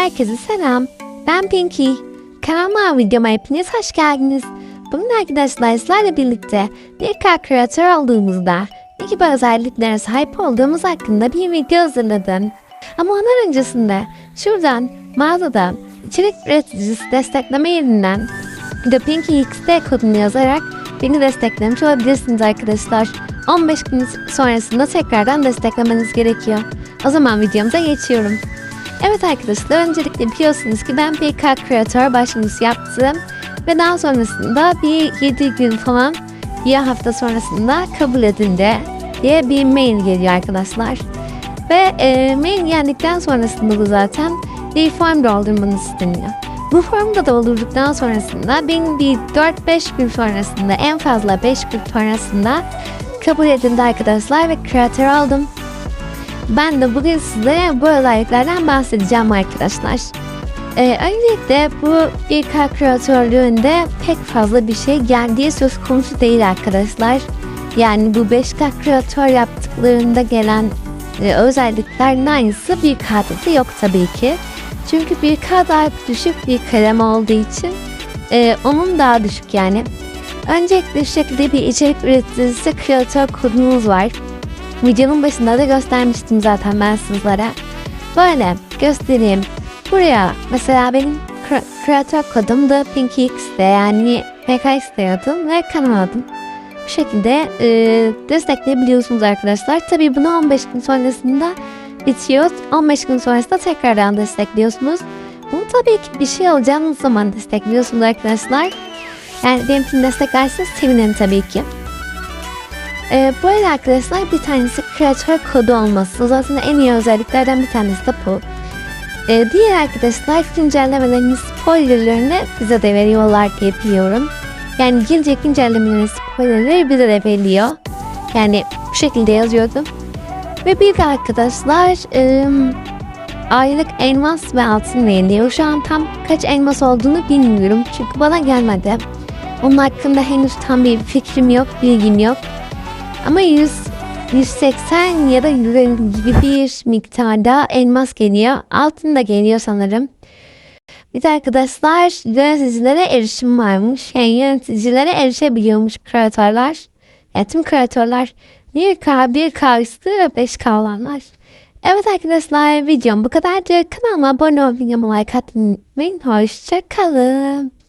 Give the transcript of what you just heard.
Herkese selam. Ben Pinky. Kanalıma videoma hepiniz hoş geldiniz. Bugün arkadaşlar sizlerle birlikte bir kar kreatör olduğumuzda ne gibi özelliklere sahip olduğumuz hakkında bir video hazırladım. Ama ondan öncesinde şuradan mağazadan içerik üreticisi destekleme yerinden bir de Pinky XD kodunu yazarak beni desteklemiş olabilirsiniz arkadaşlar. 15 gün sonrasında tekrardan desteklemeniz gerekiyor. O zaman videomuza geçiyorum. Evet arkadaşlar öncelikle biliyorsunuz ki ben kar kreatör başvurusu yaptım. Ve daha sonrasında bir 7 gün falan bir hafta sonrasında kabul edildi diye bir mail geliyor arkadaşlar. Ve e, mail geldikten sonrasında da zaten bir form doldurmanız isteniyor. Bu formu da doldurduktan sonrasında benim bir 4-5 gün sonrasında en fazla 5 gün sonrasında kabul edildi arkadaşlar ve kreatör oldum. Ben de bugün size bu özelliklerden bahsedeceğim arkadaşlar. Ee, öncelikle bu kar kreatörlüğünde pek fazla bir şey geldiği söz konusu değil arkadaşlar. Yani bu 5K kreatör yaptıklarında gelen e, özelliklerin aynısı bir K'da da yok tabii ki. Çünkü bir K daha düşük bir kalem olduğu için e, onun daha düşük yani. Öncelikle şu şekilde bir içerik üreticisi kreatör kodunuz var. Videonun başında da göstermiştim zaten ben sizlere. Böyle göstereyim. Buraya mesela benim kre- kreatör kodum da PinkyX'de yani PKX'de yazdım ve kanal adım. Bu şekilde e, destekleyebiliyorsunuz arkadaşlar. Tabii bunu 15 gün sonrasında bitiyor. 15 gün sonrasında tekrardan destekliyorsunuz. Bunu tabii ki bir şey alacağınız zaman destekliyorsunuz arkadaşlar. Yani benim için desteklerseniz sevinirim tabii ki. Ee, bu arada arkadaşlar bir tanesi kreatör kodu olması. Zaten en iyi özelliklerden bir tanesi de bu. Ee, diğer arkadaşlar güncellemelerin spoilerlarını bize de veriyorlar diye biliyorum. Yani gelecek güncellemelerin spoilerları bize de veriliyor. Yani bu şekilde yazıyordum. Ve bir de arkadaşlar ım, aylık elmas ve altın veriliyor. Şu an tam kaç elmas olduğunu bilmiyorum. Çünkü bana gelmedi. Onun hakkında henüz tam bir fikrim yok, bilgim yok. Ama 100, 180 ya da 150 gibi bir miktarda elmas geliyor. Altın da geliyor sanırım. Bir de arkadaşlar yöneticilere erişim varmış. Yani yöneticilere erişebiliyormuş kreatörler. Yani tüm kreatörler 1K, 1K üstü ve 5K olanlar. Evet arkadaşlar videom bu kadardı. Kanalıma abone olmayı, like atmayı unutmayın. Hoşçakalın.